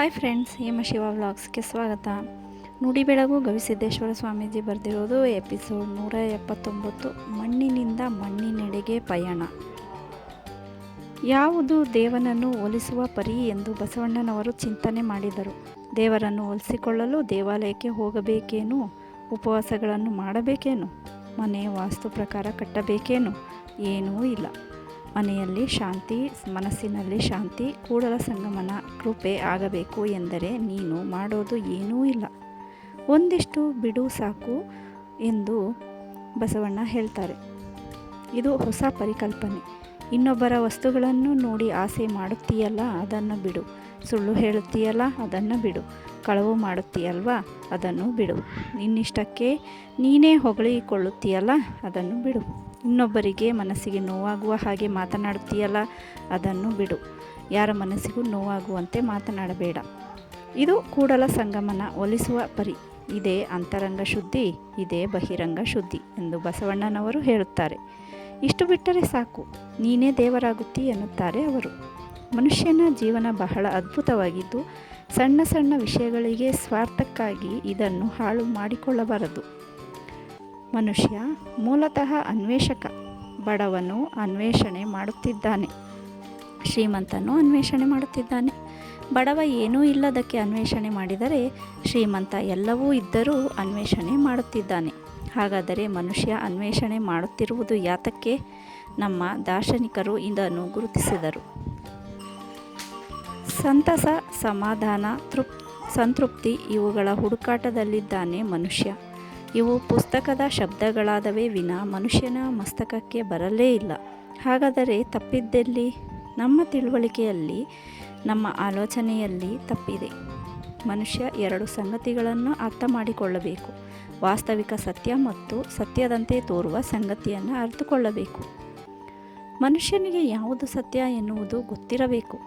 Hi friends Hema Shiva ವ್ಲಾಗ್ಸ್ಗೆ ಸ್ವಾಗತ. ನುಡಿ ಬೆಳಗು ಗವಿಸಿದ್ದೇಶ್ವರ ಸ್ವಾಮೀಜಿ ಬರೆದಿರೋದು ಎಪಿಸೋಡ್ ನೂರ ಎಪ್ಪತ್ತೊಂಬತ್ತು, ಮಣ್ಣಿನಿಂದ ಮಣ್ಣಿನೆಡೆಗೆ ಪಯಣ. ಯಾವುದು ದೇವನನ್ನು ಹೋಲಿಸುವ ಪರಿ ಎಂದು ಬಸವಣ್ಣನವರು ಚಿಂತನೆ ಮಾಡಿದರು. ದೇವರನ್ನು ಹೋಲಿಸಿಕೊಳ್ಳಲು ದೇವಾಲಯಕ್ಕೆ ಹೋಗಬೇಕೇನು? ಉಪವಾಸಗಳನ್ನು ಮಾಡಬೇಕೇನು? ಮನೆ ವಾಸ್ತು ಪ್ರಕಾರ ಕಟ್ಟಬೇಕೇನು? ಏನೂ ಇಲ್ಲ. ಮನೆಯಲ್ಲಿ ಶಾಂತಿ, ಮನಸ್ಸಿನಲ್ಲಿ ಶಾಂತಿ, ಕೂಡಲ ಸಂಗಮನ, ಕೃಪೆ ಆಗಬೇಕು ಎಂದರೆ ನೀನು ಮಾಡೋದು ಏನೂ ಇಲ್ಲ. ಒಂದಿಷ್ಟು ಬಿಡು ಸಾಕು ಎಂದು ಬಸವಣ್ಣ ಹೇಳ್ತಾರೆ. ಇದು ಹೊಸ ಪರಿಕಲ್ಪನೆ. ಇನ್ನೊಬ್ಬರ ವಸ್ತುಗಳನ್ನು ನೋಡಿ ಆಸೆ ಮಾಡುತ್ತೀಯಲ್ಲ, ಅದನ್ನು ಬಿಡು. ಸುಳ್ಳು ಹೇಳುತ್ತೀಯಲ್ಲ, ಅದನ್ನು ಬಿಡು. ಕಳವು ಮಾಡುತ್ತೀಯಲ್ವಾ, ಅದನ್ನು ಬಿಡು. ನಿನ್ನಿಷ್ಟಕ್ಕೆ ನೀನೇ ಹೊಗಳಿಕೊಳ್ಳುತ್ತೀಯಲ್ಲ, ಅದನ್ನು ಬಿಡು. ಇನ್ನೊಬ್ಬರಿಗೆ ಮನಸ್ಸಿಗೆ ನೋವಾಗುವ ಹಾಗೆ ಮಾತನಾಡುತ್ತೀಯಲ್ಲ, ಅದನ್ನು ಬಿಡು. ಯಾರ ಮನಸ್ಸಿಗೂ ನೋವಾಗುವಂತೆ ಮಾತನಾಡಬೇಡ. ಇದು ಕೂಡಲ ಸಂಗಮನ ಒಲಿಸುವ ಪರಿ. ಇದೇ ಅಂತರಂಗ ಶುದ್ಧಿ, ಇದೇ ಬಹಿರಂಗ ಶುದ್ಧಿ ಎಂದು ಬಸವಣ್ಣನವರು ಹೇಳುತ್ತಾರೆ. ಇಷ್ಟು ಬಿಟ್ಟರೆ ಸಾಕು. ನೀನೇ ದೇವರಾಗುತ್ತಿ ಎನ್ನುತ್ತಾರೆ ಅವರು. ಮನುಷ್ಯನ ಜೀವನ ಬಹಳ ಅದ್ಭುತವಾಗಿದ್ದು, ಸಣ್ಣ ಸಣ್ಣ ವಿಷಯಗಳಿಗೆ ಸ್ವಾರ್ಥಕ್ಕಾಗಿ ಇದನ್ನು ಹಾಳು ಮಾಡಿಕೊಳ್ಳಬಾರದು. ಮನುಷ್ಯ ಮೂಲತಃ ಅನ್ವೇಷಕ, ಬಡವನು ಅನ್ವೇಷಣೆ ಮಾಡುತ್ತಿದ್ದಾನೆ. ಶ್ರೀಮಂತನು ಅನ್ವೇಷಣೆ ಮಾಡುತ್ತಿದ್ದಾನೆ. ಬಡವ ಏನೂ ಇಲ್ಲದಕ್ಕೆ ಅನ್ವೇಷಣೆ ಮಾಡಿದರೆ ಶ್ರೀಮಂತ ಎಲ್ಲವೂ ಇದ್ದರೂ ಅನ್ವೇಷಣೆ ಮಾಡುತ್ತಿದ್ದಾನೆ. ಹಾಗಾದರೆ ಮನುಷ್ಯ ಅನ್ವೇಷಣೆ ಮಾಡುತ್ತಿರುವುದು ಯಾತಕ್ಕೆ? ನಮ್ಮ ದಾರ್ಶನಿಕರು ಇದನ್ನು ಗುರುತಿಸಿದರು. ಸಂತಸ, ಸಮಾಧಾನ, ತೃಪ್, ಸಂತೃಪ್ತಿ ಇವುಗಳ ಹುಡುಕಾಟದಲ್ಲಿದ್ದಾನೆ ಮನುಷ್ಯ. ಇವು ಪುಸ್ತಕದ ಶಬ್ದಗಳಾದವೇ ವಿನ ಮನುಷ್ಯನ ಮಸ್ತಕಕ್ಕೆ ಬರಲೇ ಇಲ್ಲ. ಹಾಗಾದರೆ ತಪ್ಪಿದ್ದೆಲ್ಲಿ, ನಮ್ಮ ತಿಳುವಳಿಕೆಯಲ್ಲಿ, ನಮ್ಮ ಆಲೋಚನೆಯಲ್ಲಿ ತಪ್ಪಿದೆ. ಮನುಷ್ಯ ಎರಡು ಸಂಗತಿಗಳನ್ನು ಅರ್ಥ ಮಾಡಿಕೊಳ್ಳಬೇಕು ವಾಸ್ತವಿಕ ಸತ್ಯ ಮತ್ತು ಸತ್ಯದಂತೆ ತೋರುವ ಸಂಗತಿಯನ್ನು ಅರ್ಥಕೊಳ್ಳಬೇಕು ಮನುಷ್ಯನಿಗೆ ಯಾವುದು ಸತ್ಯ ಎನ್ನುವುದು ಗೊತ್ತಿರಬೇಕು.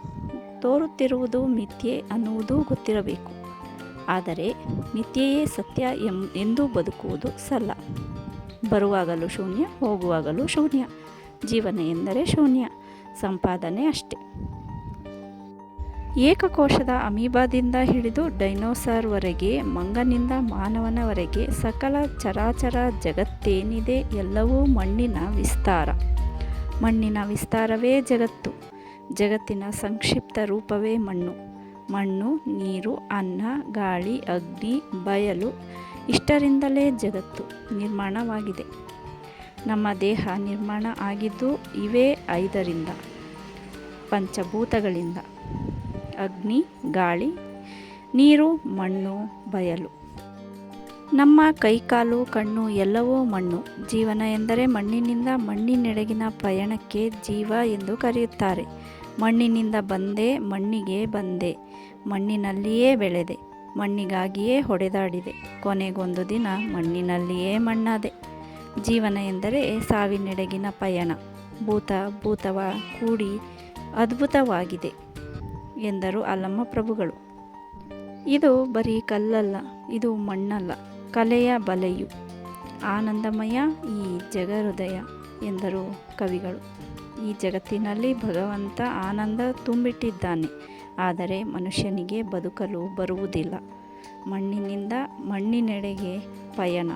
ತೋರುತ್ತಿರುವುದು ಮಿಥ್ಯೆ ಅನ್ನುವುದೂ ಗೊತ್ತಿರಬೇಕು. ಆದರೆ ನಿತ್ಯೆಯೇ ಸತ್ಯ ಎಂ ಎಂದೂ ಬದುಕುವುದು ಸಲ್ಲ. ಬರುವಾಗಲೂ ಶೂನ್ಯ, ಹೋಗುವಾಗಲೂ ಶೂನ್ಯ. ಜೀವನ ಎಂದರೆ ಶೂನ್ಯ, ಸಂಪಾದನೆ ಅಷ್ಟೆ. ಏಕಕೋಶದ ಅಮೀಬಾದಿಂದ ಹಿಡಿದು ಡೈನೋಸಾರ್ವರೆಗೆ ಮಂಗನಿಂದ ಮಾನವನವರೆಗೆ ಸಕಲ ಚರಾಚರ ಜಗತ್ತೇನಿದೆ ಎಲ್ಲವೂ ಮಣ್ಣಿನ ವಿಸ್ತಾರ. ಮಣ್ಣಿನ ವಿಸ್ತಾರವೇ ಜಗತ್ತು. ಜಗತ್ತಿನ ಸಂಕ್ಷಿಪ್ತ ರೂಪವೇ ಮಣ್ಣು. ಮಣ್ಣು, ನೀರು, ಅನ್ನ, ಗಾಳಿ, ಅಗ್ನಿ, ಬಯಲು ಇಷ್ಟರಿಂದಲೇ ಜಗತ್ತು ನಿರ್ಮಾಣವಾಗಿದೆ. ನಮ್ಮ ದೇಹ ನಿರ್ಮಾಣ ಆಗಿದ್ದು ಇವೇ ಐದರಿಂದ, ಪಂಚಭೂತಗಳಿಂದ. ಅಗ್ನಿ, ಗಾಳಿ, ನೀರು, ಮಣ್ಣು, ಬಯಲು. ನಮ್ಮ ಕೈಕಾಲು, ಕಣ್ಣು ಎಲ್ಲವೂ ಮಣ್ಣು. ಜೀವನ ಎಂದರೆ ಮಣ್ಣಿನಿಂದ ಮಣ್ಣಿನೆಡೆಗಿನ ಪಯಣಕ್ಕೆ ಜೀವ ಎಂದು ಕರೆಯುತ್ತಾರೆ. ಮಣ್ಣಿನಿಂದ ಬಂದೆ, ಮಣ್ಣಿಗೆ ಬಂದೆ. ಮಣ್ಣಿನಲ್ಲಿಯೇ ಬೆಳೆದೆ, ಮಣ್ಣಿಗಾಗಿಯೇ ಹೊಡೆದಾಡಿದೆ. ಕೊನೆಗೊಂದು ದಿನ ಮಣ್ಣಿನಲ್ಲಿಯೇ ಮಣ್ಣಾದೆ. ಜೀವನ ಎಂದರೆ ಸಾವಿನೆಡೆಗಿನ ಪಯಣ. ಭೂತ, ಭೂತವ ಕೂಡಿ ಅದ್ಭುತವಾಗಿದೆ ಎಂದರು ಅಲ್ಲಮ್ಮ ಪ್ರಭುಗಳು. ಇದು ಬರೀ ಕಲ್ಲಲ್ಲ, ಇದು ಮಣ್ಣಲ್ಲ, ಕಲೆಯ ಬಲೆಯು. ಆನಂದಮಯ ಈ ಜಗಹೃದಯ ಎಂದರು ಕವಿಗಳು. ಈ ಜಗತ್ತಿನಲ್ಲಿ ಭಗವಂತ ಆನಂದ ತುಂಬಿಟ್ಟಿದ್ದಾನೆ. ಆದರೆ ಮನುಷ್ಯನಿಗೆ ಬದುಕಲು ಬರುವುದಿಲ್ಲ. ಮಣ್ಣಿನಿಂದ ಮಣ್ಣಿನೆಡೆಗೆ ಪಯಣ.